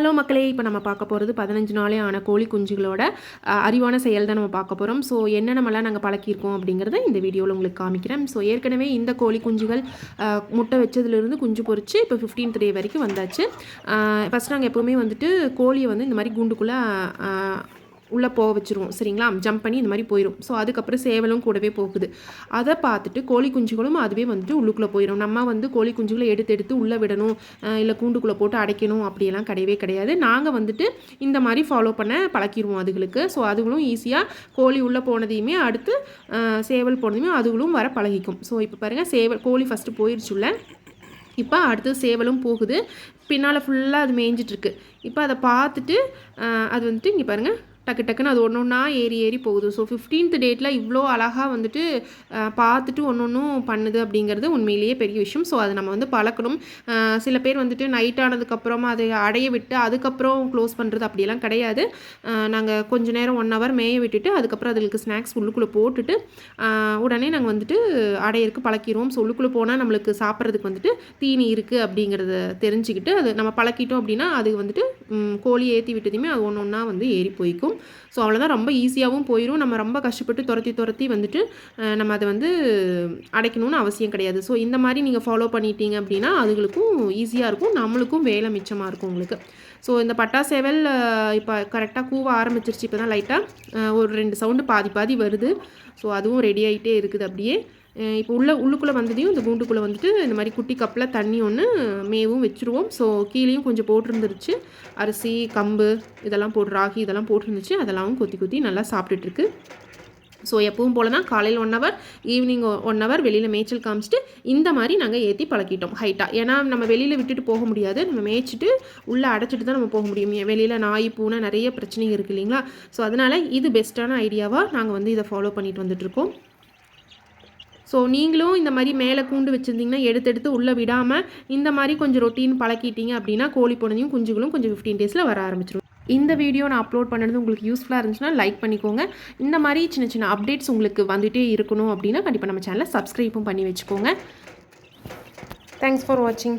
Hello மக்களே இப்போ நம்ம பார்க்க போகிறது பதினஞ்சு நாளே ஆன கோழி குஞ்சுகளோட அறிவான செயல் தான் நம்ம பார்க்க போகிறோம் ஸோ என்னென்னமெல்லாம் நாங்கள் பழக்கியிருக்கோம் அப்படிங்கிறத இந்த வீடியோவில் உங்களுக்கு காமிக்கிறேன். ஸோ ஏற்கனவே இந்த கோழி குஞ்சுகள் முட்டை வச்சதுலேருந்து குஞ்சு பொறிச்சு இப்போ 15th டே வரைக்கும் வந்தாச்சு. ஃபஸ்ட் நாங்கள் எப்போவுமே வந்துட்டு கோழியை வந்து இந்த மாதிரி குண்டுக்குள்ளே உள்ளே போக வச்சுருவோம் சரிங்களா? ஜம்ப் பண்ணி இந்த மாதிரி போயிடும் ஸோ அதுக்கப்புறம் சேவலும் கூடவே போகுது. அதை பார்த்துட்டு கோழி குஞ்சுகளும் அதுவே வந்துட்டு உள்ளுக்குள்ளே போயிடும் நம்ம வந்து கோழி குஞ்சுகளை எடுத்து எடுத்து உள்ளே விடணும் இல்லை கூண்டுக்குள்ளே போட்டு அடைக்கணும் அப்படியெல்லாம் கிடையவே கிடையாது. நாங்கள் வந்துட்டு இந்த மாதிரி ஃபாலோ பண்ண பழக்கிடுவோம் அதுகளுக்கு. ஸோ அதுகளும் ஈஸியாக கோழி உள்ளே போனதையுமே அடுத்து சேவல் போனதையுமே அதுகளும் வர பழகிக்கும். ஸோ இப்போ பாருங்கள் சேவல் கோழி ஃபஸ்ட்டு போயிடுச்சுல்ல இப்போ அடுத்து சேவலும் போகுது. பின்னால் ஃபுல்லாக அது மேய்ஞ்சிட்ருக்கு இப்போ அதை பார்த்துட்டு அது வந்துட்டு இங்கே பாருங்கள் டக்கு டக்குன்னு அது ஒன்று ஒன்றா ஏறி ஏறி போகுது. ஸோ ஃபிஃப்டீன்த் டேட்டில் இவ்வளோ அழகாக வந்துட்டு பார்த்துட்டு ஒன்று ஒன்றும் பண்ணுது அப்படிங்கிறது உண்மையிலேயே பெரிய விஷயம். ஸோ அதை நம்ம வந்து பழக்கணும். சில பேர் வந்துட்டு நைட் ஆனதுக்கப்புறமா அதை அடைய விட்டு அதுக்கப்புறம் க்ளோஸ் பண்ணுறது அப்படியெல்லாம் கிடையாது. நாங்கள் கொஞ்ச நேரம் ஒன் ஹவர் மேய விட்டுட்டு அதுக்கப்புறம் அதுகளுக்கு ஸ்நாக்ஸ் உள்ளுக்குள்ளே போட்டுட்டு உடனே நாங்கள் வந்துட்டு அடையிறதுக்கு பழக்கிடுவோம். ஸோ உள்ளுக்குள்ளே போனால் நம்மளுக்கு சாப்பிட்றதுக்கு வந்துட்டு தீனி இருக்குது அப்படிங்கிறத தெரிஞ்சுக்கிட்டு அது நம்ம பழக்கிட்டோம் அப்படின்னா அது வந்துட்டு கோழி ஏற்றி விட்டதுமே அது ஒன்று ஒன்றா வந்து ஏறி போய்க்கும். ஸோ அவ்வளோதான் ரொம்ப ஈஸியாகவும் போயிடும் நம்ம ரொம்ப கஷ்டப்பட்டு துரத்தி துரத்தி வந்துட்டு நம்ம அதை வந்து அடைக்கணும்னு அவசியம் கிடையாது. ஸோ இந்த மாதிரி நீங்கள் ஃபாலோ பண்ணிட்டீங்க அப்படின்னா அதுகளுக்கும் ஈஸியாக இருக்கும். நம்மளுக்கும் வேலை மிச்சமாக இருக்கும் உங்களுக்கு. ஸோ இந்த பட்டா சேவல் இப்போ கரெக்டாக கூவ ஆரம்பிச்சிருச்சு. இப்போ தான் லைட்டாக ஒரு ரெண்டு சவுண்டு பாதி பாதி வருது. ஸோ அதுவும் ரெடி ஆகிட்டே இருக்குது அப்படியே. இப்போ உள்ள உள்ளுக்குள்ளே வந்ததையும் இந்த கூண்டுக்குள்ளே வந்துட்டு இந்த மாதிரி குட்டி கப்பில் தண்ணி ஒன்று மேவும் வச்சுருவோம். ஸோ கீழேயும் கொஞ்சம் போட்டிருந்துருச்சு. அரிசி கம்பு இதெல்லாம் போட்டு ராகி இதெல்லாம் போட்டிருந்துச்சு. அதெல்லாம் கொத்தி கொத்தி நல்லா சாப்பிட்டுட்ருக்கு ஸோ எப்பவும் போல தான் காலையில் one hour evening one hour வெளியில் மேய்ச்சல் காமிச்சிட்டு இந்த மாதிரி நாங்கள் ஏற்றி பழக்கிட்டோம் ஹைட்டாக ஏன்னா நம்ம வெளியில் விட்டுட்டு போக முடியாது. நம்ம மேய்ச்சிட்டு உள்ளே அடைச்சிட்டு தான் நம்ம போக முடியும். வெளியில் நாய் பூனை நிறைய பிரச்சனைகள் இருக்குது இல்லைங்களா? ஸோ அதனால் இது பெஸ்ட்டான ஐடியாவாக நாங்கள் வந்து இதை ஃபாலோ பண்ணிட்டு வந்துட்டுருக்கோம் ஸோ நீங்களும் இந்த மாதிரி மேலே கூண்டு வச்சுருந்தீங்கன்னா எடுத்தெடுத்து உள்ளே விடாமல் இந்த மாதிரி கொஞ்சம் ரொட்டீன் பழக்கிட்டீங்க அப்படின்னா கோழி பொண்ணையும் குஞ்சுகளும் கொஞ்சம் ஃபிஃப்டீன் டேஸில் வர ஆரம்பிச்சிடும் இந்த வீடியோ நான் அப்லோட் பண்ணது உங்களுக்கு யூஸ்ஃபுல்லாக இருந்துச்சுன்னா லைக் பண்ணிக்கோங்க. இந்த மாதிரி சின்ன சின்ன அப்டேட்ஸ் உங்களுக்கு வந்துகிட்டே இருக்கணும் அப்படின்னா கண்டிப்பாக நம்ம சேனலை சப்ஸ்கிரைப்பும் பண்ணி வச்சுக்கோங்க. தேங்க்ஸ் ஃபார் வாட்சிங்